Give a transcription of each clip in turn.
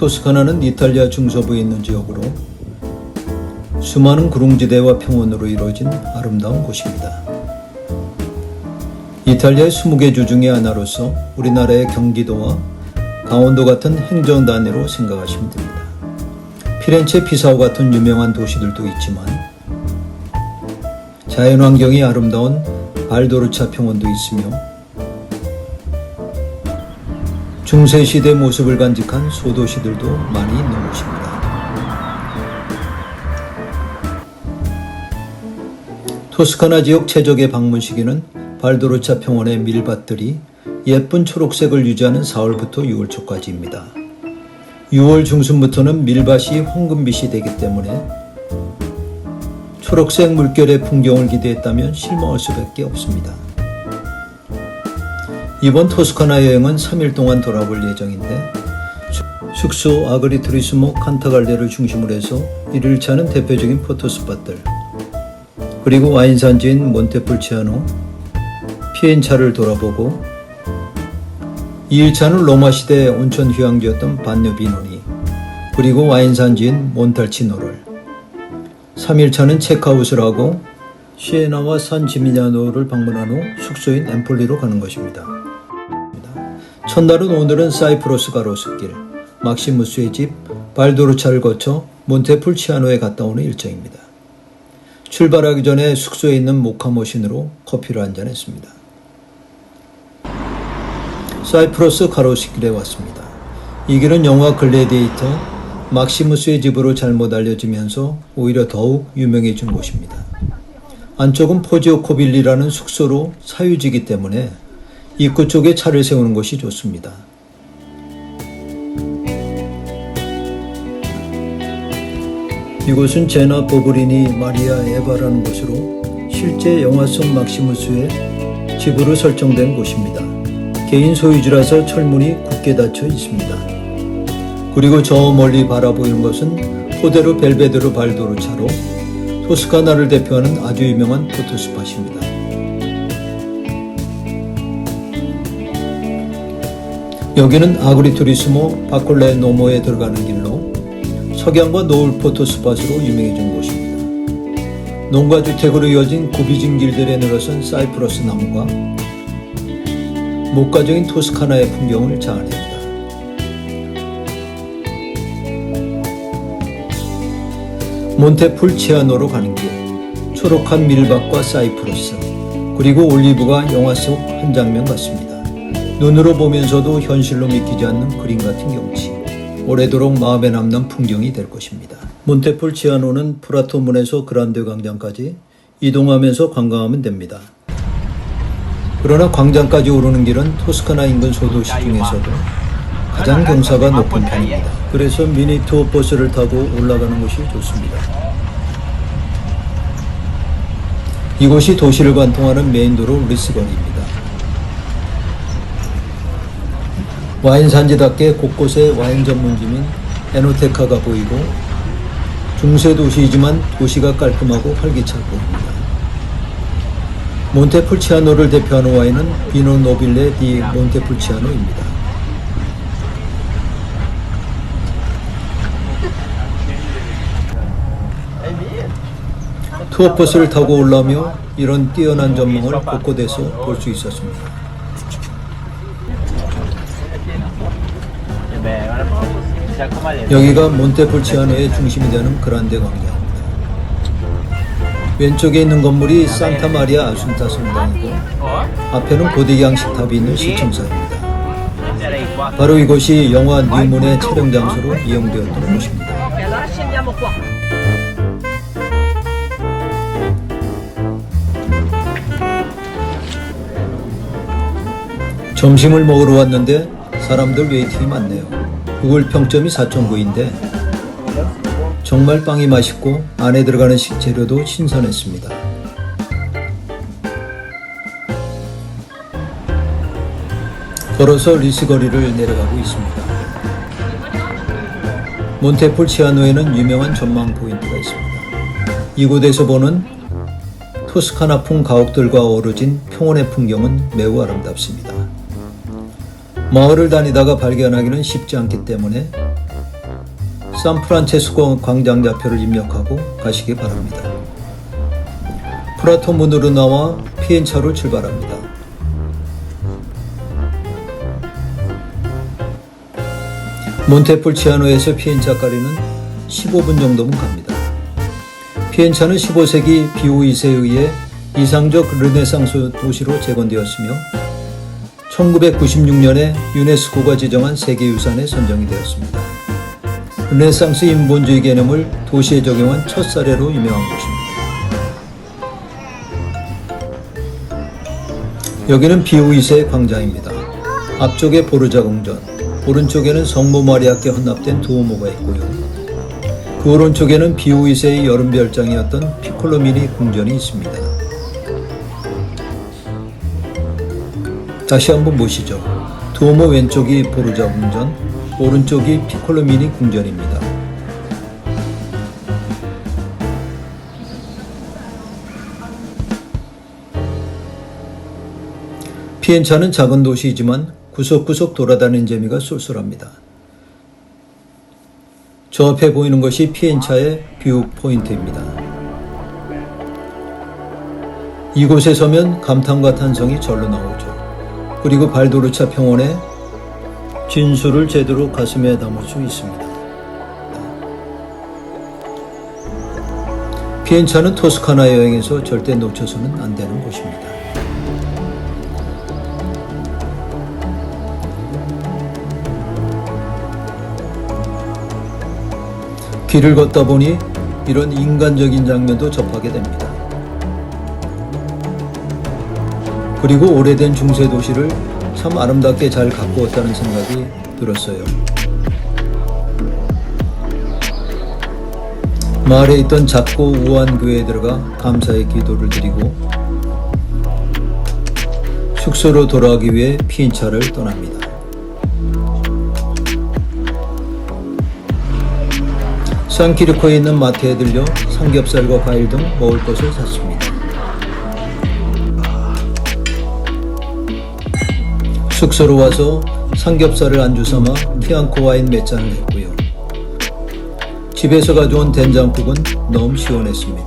토스카나는 이탈리아 중서부에 있는 지역으로 수많은 구릉지대와 평원으로 이루어진 아름다운 곳입니다. 이탈리아의 20개 주 중의 하나로서 우리나라의 경기도와 강원도 같은 행정 단위로 생각하시면 됩니다. 피렌체 피사오 같은 유명한 도시들도 있지만 자연환경이 아름다운 발도르차 평원도 있으며 중세시대 모습을 간직한 소도시들도 많이 있는 곳입니다. 토스카나 지역 최적의 방문 시기는 발도르차 평원의 밀밭들이 예쁜 초록색을 유지하는 4월부터 6월 초까지입니다. 6월 중순부터는 밀밭이 황금빛이 되기 때문에 초록색 물결의 풍경을 기대했다면 실망할 수밖에 없습니다. 이번 토스카나 여행은 3일 동안 돌아볼 예정인데 숙- 숙소 아그리 트리스모 칸타갈레를 중심으로 해서 1일차는 대표적인 포토스팟들 그리고 와인 산지인 몬테풀치아노 피엔차를 돌아보고 2일차는 로마 시대 온천 휴양지였던 반뇨비노니 그리고 와인 산지인 몬탈치노를 3일차는 체크아웃을 하고 시에나와 산 지미냐노를 방문한 후 숙소인 엠폴리로 가는 것입니다. 첫날은 오늘은 사이프러스 가로수길, 막시무스의 집 발도르차를 거쳐 몬테풀치아노에 갔다 오는 일정입니다. 출발하기 전에 숙소에 있는 모카머신으로 커피를 한잔했습니다. 사이프러스 가로수길에 왔습니다. 이 길은 영화 글래디에이터 막시무스의 집으로 잘못 알려지면서 오히려 더욱 유명해진 곳입니다. 안쪽은 포지오 코빌리라는 숙소로 사유지기 때문에 입구 쪽에 차를 세우는 것이 좋습니다. 이곳은 제나 보브리니 마리아 에바라는 곳으로 실제 영화 속 막시무스의 집으로 설정된 곳입니다. 개인 소유지라서 철문이 굳게 닫혀 있습니다. 그리고 저 멀리 바라보이는 것은 포데로 벨베드로 발도르차로 토스카나를 대표하는 아주 유명한 포토스팟입니다. 여기는 아그리투리스모 바콜레 노모에 들어가는 길로 석양과 노을 포토스팟으로 유명해진 곳입니다. 농가 주택으로 이어진 구비진 길들에 늘어선 사이프러스 나무가 목가적인 토스카나의 풍경을 자아냅니다. 몬테풀 치아노로 가는 길, 초록한 밀밭과 사이프러스, 그리고 올리브가 영화 속 한 장면 같습니다. 눈으로 보면서도 현실로 믿기지 않는 그림 같은 경치, 오래도록 마음에 남는 풍경이 될 것입니다. 몬테풀치아노는 프라토문에서 그란데 광장까지 이동하면서 관광하면 됩니다. 그러나 광장까지 오르는 길은 토스카나 인근 소도시 중에서도 가장 경사가 높은 편입니다. 그래서 미니 투어 버스를 타고 올라가는 것이 좋습니다. 이곳이 도시를 관통하는 메인도로 리스건입니다. 와인 산지답게 곳곳에 와인 전문지인 에노테카가 보이고 중세 도시이지만 도시가 깔끔하고 활기차 보입니다. 몬테풀치아노를 대표하는 와인은 비노 노빌레 디 몬테풀치아노입니다. 투어버스를 타고 올라오며 이런 뛰어난 전망을 곳곳에서 볼 수 있었습니다. 여기가 몬테풀치아노의 중심이 되는 그란데 광장. 왼쪽에 있는 건물이 산타 마리아 아순타 성당이고 앞에는 고딕 양식탑이 있는 시청사입니다. 바로 이곳이 영화 뉴문의 촬영 장소로 이용되었던 곳입니다. 점심을 먹으러 왔는데 사람들 웨이팅이 많네요. 구글 평점이 4.9인데 정말 빵이 맛있고 안에 들어가는 식재료도 신선했습니다. 걸어서 리스 거리를 내려가고 있습니다. 몬테폴치아노에는 유명한 전망 포인트가 있습니다. 이곳에서 보는 토스카나풍 가옥들과 어우러진 평원의 풍경은 매우 아름답습니다. 마을을 다니다가 발견하기는 쉽지 않기 때문에 산프란체스코 광장 좌표를 입력하고 가시기 바랍니다. 프라토 문으로 나와 피엔차로 출발합니다. 몬테폴치아노에서 피엔차까지는 15분 정도면 갑니다. 피엔차는 15세기 비오이세에 의해 이상적 르네상스 도시로 재건되었으며 1996년에 유네스코가 지정한 세계유산에 선정이 되었습니다. 르네상스 인본주의 개념을 도시에 적용한 첫 사례로 유명한 곳입니다. 여기는 비오이세 광장입니다. 앞쪽에 보르자 궁전, 오른쪽에는 성모 마리아께 헌납된 두오모가 있고요. 그 오른쪽에는 비오이세의 여름 별장이었던 피콜로미니 궁전이 있습니다. 다시 한번 보시죠. 두오모 왼쪽이 보르자 궁전, 오른쪽이 피콜로 미니 궁전입니다. 피엔차는 작은 도시이지만 구석구석 돌아다니는 재미가 쏠쏠합니다. 저 앞에 보이는 것이 피엔차의 뷰 포인트입니다. 이곳에 서면 감탄과 탄성이 절로 나오죠. 그리고 발도르차 평원에 진수를 제대로 가슴에 담을 수 있습니다. 피엔차는 토스카나 여행에서 절대 놓쳐서는 안 되는 곳입니다. 길을 걷다 보니 이런 인간적인 장면도 접하게 됩니다. 그리고 오래된 중세 도시를 참 아름답게 잘 가꾸었다는 생각이 들었어요. 마을에 있던 작고 우아한 교회에 들어가 감사의 기도를 드리고 숙소로 돌아가기 위해 피인차를 떠납니다. 산키르코에 있는 마트에 들려 삼겹살과 과일 등 먹을 것을 샀습니다. 숙소로 와서 삼겹살을 안주 삼아 피앙코 와인 몇 잔을 했고요. 집에서 가져온 된장국은 너무 시원했습니다.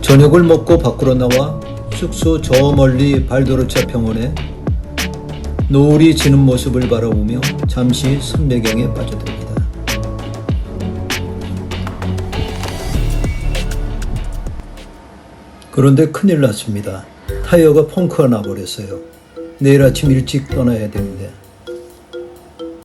저녁을 먹고 밖으로 나와 숙소 저 멀리 발도르차 평원에 노을이 지는 모습을 바라보며 잠시 선배경에 빠져듭니다. 그런데 큰일 났습니다. 타이어가 펑크가 나버렸어요. 내일 아침 일찍 떠나야 되는데.